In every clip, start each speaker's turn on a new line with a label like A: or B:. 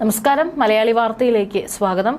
A: നമസ്കാരം. മലയാളി വാർത്തയിലേക്ക് സ്വാഗതം.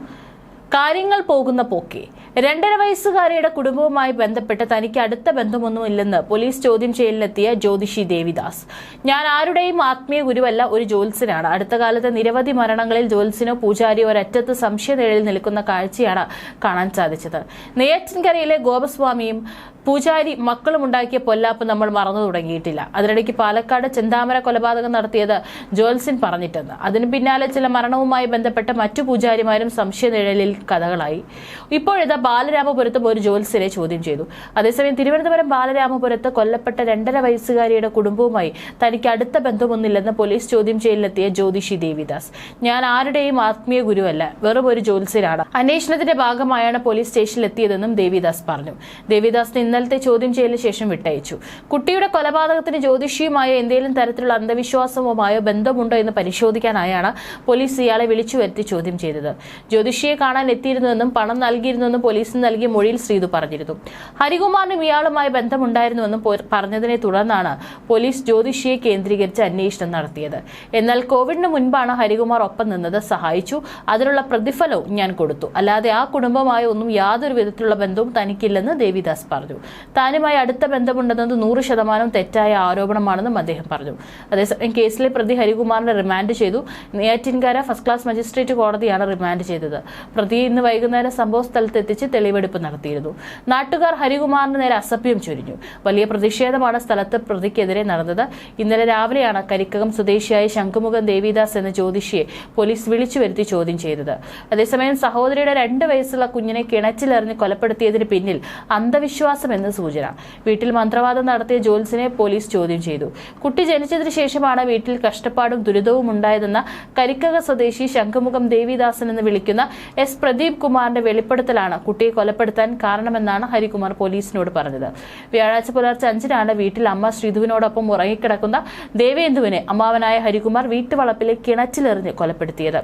A: കാര്യങ്ങൾ പോകുന്ന പോക്കെ. രണ്ടര വയസ്സുകാരിയുടെ കുടുംബവുമായി ബന്ധപ്പെട്ട് തനിക്ക് അടുത്ത ബന്ധമൊന്നുമില്ലെന്ന് പോലീസ് ചോദ്യം ചെയ്യലിലെത്തിയ ജ്യോതിഷി ദേവിദാസ്. ഞാൻ ആരുടെയും ആത്മീയ ഗുരുവല്ല ഒരു ജ്യോത്സ്യനാണ്. അടുത്ത കാലത്ത് നിരവധി മരണങ്ങളിൽ ജ്യോത്സ്യനോ പൂജാരിയോ ഒരറ്റത്ത് സംശയനിഴലിൽ നിൽക്കുന്ന കാഴ്ചയാണ് കാണാൻ സാധിച്ചത്. നെയ്യാറ്റിൻകരയിലെ ഗോപസ്വാമിയും പൂജാരി മക്കളും ഉണ്ടാക്കിയ പൊല്ലാപ്പ് നമ്മൾ മറന്നു തുടങ്ങിയിട്ടില്ല. അതിനിടയ്ക്ക് പാലക്കാട് ചെന്താമര കൊലപാതകം നടത്തിയത് ജോൽസിൻ പറഞ്ഞിട്ടെന്ന്. അതിന് പിന്നാലെ ചില മരണവുമായി ബന്ധപ്പെട്ട മറ്റു പൂജാരിമാരും സംശയനിഴലിൽ കഥകളായി. ഇപ്പോഴിതാ ബാലരാമപുരത്തും ഒരു ജോത്സ്യനെ ചോദ്യം ചെയ്തു. അതേസമയം തിരുവനന്തപുരം ബാലരാമപുരത്ത് കൊല്ലപ്പെട്ട രണ്ടര വയസ്സുകാരിയുടെ കുടുംബവുമായി തനിക്ക് അടുത്ത ബന്ധമൊന്നില്ലെന്ന് പോലീസ് ചോദ്യം ചെയ്യലിലെത്തിയ ജ്യോതിഷി ദേവിദാസ്. ഞാൻ ആരുടെയും ആത്മീയ ഗുരുവല്ല വെറും ഒരു ജ്യോത്സ്യനാണ്. അന്വേഷണത്തിന്റെ ഭാഗമായാണ് പോലീസ് സ്റ്റേഷനിലെത്തിയതെന്നും ദേവിദാസ് പറഞ്ഞു. ദേവിദാസിന് ഇന്നലത്തെ ചോദ്യം ചെയ്യലിന് ശേഷം വിട്ടയച്ചു. കുട്ടിയുടെ കൊലപാതകത്തിന് ജ്യോതിഷിയുമായോ എന്തെങ്കിലും തരത്തിലുള്ള അന്ധവിശ്വാസവുമായോ ബന്ധമുണ്ടോ എന്ന് പരിശോധിക്കാനായാണ് പോലീസ് ഇയാളെ വിളിച്ചു വരുത്തി ചോദ്യം ചെയ്തത്. ജ്യോതിഷിയെ കാണാൻ എത്തിയിരുന്നുവെന്നും പണം നൽകിയിരുന്നുവെന്നും പോലീസിന് നൽകിയ മൊഴിയിൽ ശ്രീതു പറഞ്ഞിരുന്നു. ഹരികുമാറിനും ഇയാളുമായി ബന്ധമുണ്ടായിരുന്നുവെന്നും പറഞ്ഞതിനെ തുടർന്നാണ് പോലീസ് ജ്യോതിഷിയെ കേന്ദ്രീകരിച്ച് അന്വേഷണം നടത്തിയത്. എന്നാൽ കോവിഡിന് മുൻപാണ് ഹരികുമാർ ഒപ്പം നിന്നത് സഹായിച്ചു. അതിനുള്ള പ്രതിഫലവും ഞാൻ കൊടുത്തു. അല്ലാതെ ആ കുടുംബമായി ഒന്നും യാതൊരു വിധത്തിലുള്ള ബന്ധവും തനിക്കില്ലെന്ന് ദേവിദാസ് പറഞ്ഞു. താനുമായി അടുത്ത ബന്ധമുണ്ടെന്നത് നൂറ് ശതമാനം തെറ്റായ ആരോപണമാണെന്നും അദ്ദേഹം പറഞ്ഞു. അതേസമയം കേസിലെ പ്രതി ഹരികുമാറിനെ റിമാൻഡ് ചെയ്തു. നെയ്യാറ്റിൻകര ഫസ്റ്റ് ക്ലാസ് മജിസ്ട്രേറ്റ് കോടതിയാണ് റിമാൻഡ് ചെയ്തത്. പ്രതി ഇന്ന് വൈകുന്നേരം സംഭവ സ്ഥലത്ത് എത്തിച്ച് തെളിവെടുപ്പ് നടത്തിയിരുന്നു. നാട്ടുകാർ ഹരികുമാറിന് നേരെ അസഭ്യം ചൊരിഞ്ഞു. വലിയ പ്രതിഷേധമാണ് സ്ഥലത്ത് പ്രതിക്കെതിരെ നടന്നത്. ഇന്നലെ രാവിലെയാണ് കരിക്കകം സ്വദേശിയായ ശംഖുമുഖം ദേവിദാസ് എന്ന ജ്യോതിഷിയെ പോലീസ് വിളിച്ചു വരുത്തി ചോദ്യം ചെയ്തത്. അതേസമയം സഹോദരിയുടെ രണ്ട് വയസ്സുള്ള കുഞ്ഞിനെ കിണറ്റിലെറിഞ്ഞ് കൊലപ്പെടുത്തിയതിന് പിന്നിൽ അന്ധവിശ്വാസം എന്ന് സൂചന. വീട്ടിൽ മന്ത്രവാദം നടത്തിയ ജോൽസിനെ പോലീസ് ചോദ്യം ചെയ്തു. കുട്ടി ജനിച്ചതിന് ശേഷമാണ് വീട്ടിൽ കഷ്ടപ്പാടും ദുരിതവും ഉണ്ടായതെന്ന കരിക്കക സ്വദേശി ശംഖുമുഖം ദേവിദാസൻ എന്ന് വിളിക്കുന്ന എസ് പ്രദീപ് കുമാറിന്റെ വെളിപ്പെടുത്തലാണ് കുട്ടിയെ കൊലപ്പെടുത്താൻ കാരണമെന്നാണ് ഹരികുമാർ പോലീസിനോട് പറഞ്ഞത്. വ്യാഴാഴ്ച പുലർച്ചെ അഞ്ചിനാണ് വീട്ടിൽ അമ്മ ശ്രീധുവിനോടൊപ്പം ഉറങ്ങിക്കിടക്കുന്ന ദേവേന്ദുവിനെ അമ്മാവനായ ഹരികുമാർ വീട്ടുവളപ്പിലെ കിണറ്റിലെറിഞ്ഞ് കൊലപ്പെടുത്തിയത്.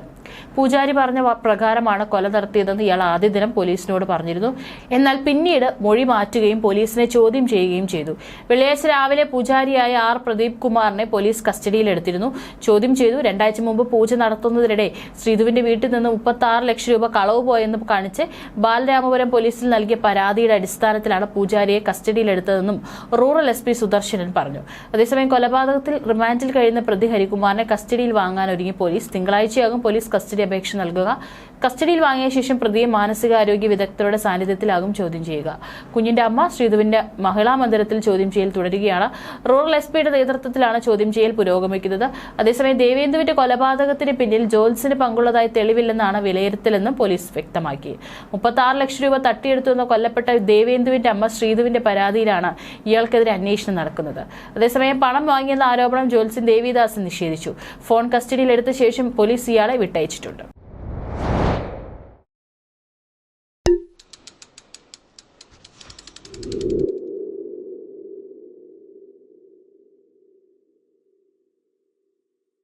A: പൂജാരി പറഞ്ഞ പ്രകാരമാണ് കൊല നടത്തിയതെന്ന് ഇയാൾ ആദ്യ ദിനം പോലീസിനോട് പറഞ്ഞിരുന്നു. എന്നാൽ പിന്നീട് മൊഴി മാറ്റുകയും പോലീസിനെ ചോദ്യം ചെയ്യുകയും ചെയ്തു. വെള്ളിയാഴ്ച രാവിലെ പൂജാരിയായ ആർ പ്രദീപ് കുമാറിനെ പോലീസ് കസ്റ്റഡിയിലെടുത്തിരുന്നു. ചോദ്യം ചെയ്തു രണ്ടാഴ്ച മുമ്പ് പൂജ നടത്തുന്നതിനിടെ ശ്രീധുവിന്റെ വീട്ടിൽ നിന്ന് മുപ്പത്തി ലക്ഷം രൂപ കളവ് പോയെന്ന് കാണിച്ച് ബാലരാമപുരം പോലീസിൽ നൽകിയ പരാതിയുടെ അടിസ്ഥാനത്തിലാണ് പൂജാരിയെ കസ്റ്റഡിയിലെടുത്തതെന്നും റൂറൽ എസ് പി സുദർശനൻ പറഞ്ഞു. അതേസമയം കൊലപാതകത്തിൽ റിമാൻഡിൽ കഴിയുന്ന പ്രതി ഹരികുമാറിനെ കസ്റ്റഡിയിൽ വാങ്ങാൻ ഒരുങ്ങി പോലീസ്. തിങ്കളാഴ്ചയാകും പോലീസ് കസ്റ്റഡി അപേക്ഷ നൽകുക. കസ്റ്റഡിയിൽ വാങ്ങിയ ശേഷം പ്രതിയെ മാനസികാരോഗ്യ വിദഗ്ധരുടെ സാന്നിധ്യത്തിലാകും ചോദ്യം ചെയ്യുക. കുഞ്ഞിന്റെ അമ്മ ശ്രീധുവിന്റെ മഹിളാ മന്ദിരത്തിൽ ചോദ്യം ചെയ്യൽ തുടരുകയാണ്. റൂറൽ എസ് പിയുടെ നേതൃത്വത്തിലാണ് ചോദ്യം ചെയ്യൽ പുരോഗമിക്കുന്നത്. അതേസമയം ദേവേന്ദുവിന്റെ കൊലപാതകത്തിന് പിന്നിൽ ജോൽസിന് പങ്കുള്ളതായി തെളിവില്ലെന്നാണ് വിലയിരുത്തലെന്നും പോലീസ് വ്യക്തമാക്കി. മുപ്പത്തി ലക്ഷം രൂപ തട്ടിയെടുത്തുവെന്ന കൊല്ലപ്പെട്ട ദേവേന്ദുവിന്റെ അമ്മ ശ്രീധുവിന്റെ പരാതിയിലാണ് ഇയാൾക്കെതിരെ അന്വേഷണം നടക്കുന്നത്. അതേസമയം പണം വാങ്ങിയെന്ന ആരോപണം ജോൽസിൻ ദേവിദാസ് നിഷേധിച്ചു. ഫോൺ കസ്റ്റഡിയിലെടുത്ത ശേഷം പോലീസ് ഇയാളെ വിട്ടയച്ചിട്ടുണ്ട്.